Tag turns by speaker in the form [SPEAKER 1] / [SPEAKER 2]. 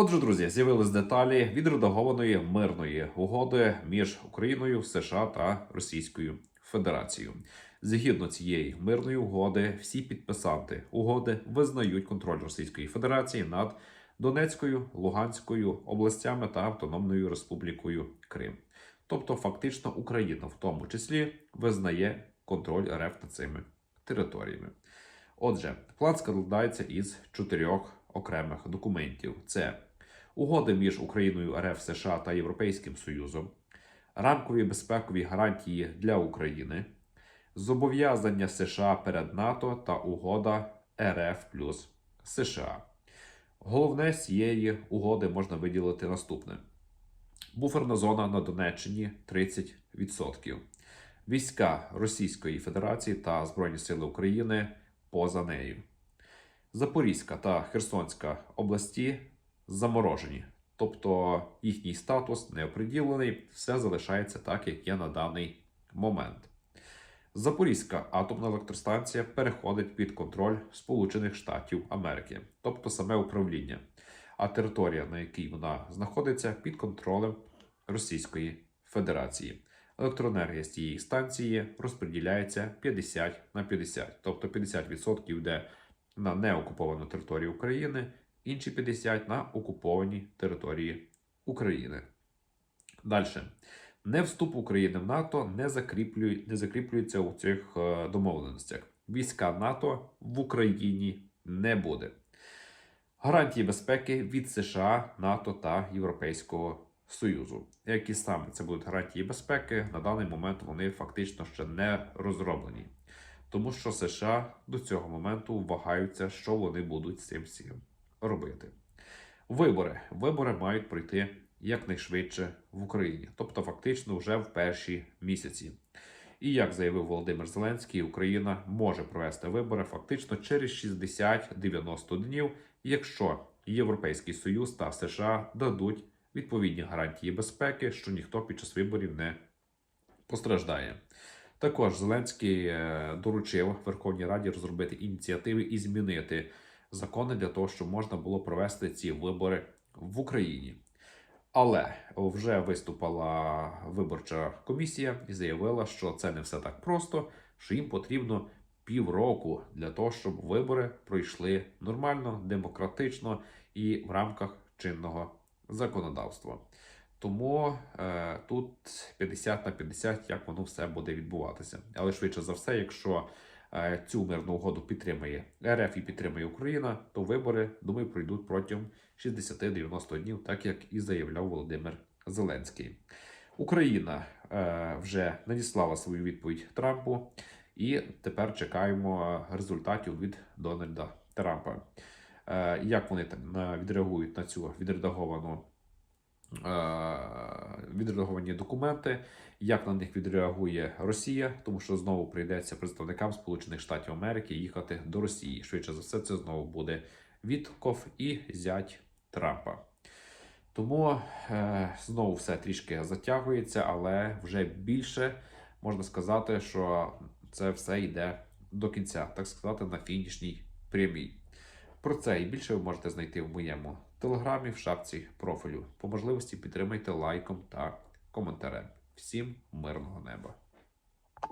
[SPEAKER 1] Отже, друзі, з'явились деталі відредагованої мирної угоди між Україною, США та Російською Федерацією. Згідно цієї мирної угоди, всі підписанти угоди визнають контроль Російської Федерації над Донецькою, Луганською областями та Автономною Республікою Крим. Тобто, фактично, Україна в тому числі визнає контроль РФ над цими територіями. Отже, план складається із чотирьох окремих документів: це угоди між Україною, РФ, США та Європейським Союзом, рамкові безпекові гарантії для України, зобов'язання США перед НАТО та угода РФ плюс США. Головне з цієї угоди можна виділити наступне: буферна зона на Донеччині 30%. Війська Російської Федерації та Збройні Сили України поза нею. Запорізька та Херсонська області заморожені, тобто їхній статус не оприділений, все залишається так, як є на даний момент. Запорізька атомна електростанція переходить під контроль Сполучених Штатів Америки, тобто саме управління, а територія, на якій вона знаходиться, під контролем Російської Федерації. Електроенергія з цієї станції розподіляється 50 на 50, тобто 50% йде на неокуповану територію України, інші 50 на окуповані території України. Далі. Не вступ України в НАТО не, закріплює, не закріплюється у цих е, домовленостях. Війська НАТО в Україні не буде. Гарантії безпеки від США, НАТО та Європейського Союзу. Які саме це будуть гарантії безпеки, на даний момент вони фактично ще не розроблені. Тому що США до цього моменту вагаються, що вони будуть з цим всім робити. Вибори. Вибори мають пройти якнайшвидше в Україні, тобто фактично вже в перші місяці. І як заявив Володимир Зеленський, Україна може провести вибори фактично через 60-90 днів, якщо Європейський Союз та США дадуть відповідні гарантії безпеки, що ніхто під час виборів не постраждає. Також Зеленський е, доручив Верховній Раді розробити ініціативи і змінити закони для того, щоб можна було провести ці вибори в Україні. Але вже виступила виборча комісія і заявила, що це не все так просто, що їм потрібно півроку для того, щоб вибори пройшли нормально, демократично і в рамках чинного законодавства. Тому е, тут 50 на 50, як воно все буде відбуватися. Але швидше за все, якщо цю мирну угоду підтримує РФ і підтримує Україна, то вибори, думаю, пройдуть протягом 60-90 днів, так як і заявляв Володимир Зеленський. Україна е, вже надіслала свою відповідь Трампу, і тепер чекаємо результатів від Дональда Трампа. Е, як вони там відреагують на цю відредаговану е, відредаговані документи, як на них відреагує Росія, тому що знову прийдеться представникам Сполучених Штатів Америки їхати до Росії. Швидше за все, це знову буде Вітков і зять Трампа. Тому е, знову все трішки затягується, але вже більше можна сказати, що це все йде до кінця, так сказати, на фінішній прямій. Про це і більше ви можете знайти в моєму телеграмі в шапці профілю. По можливості підтримайте лайком та коментарем. Всім мирного неба!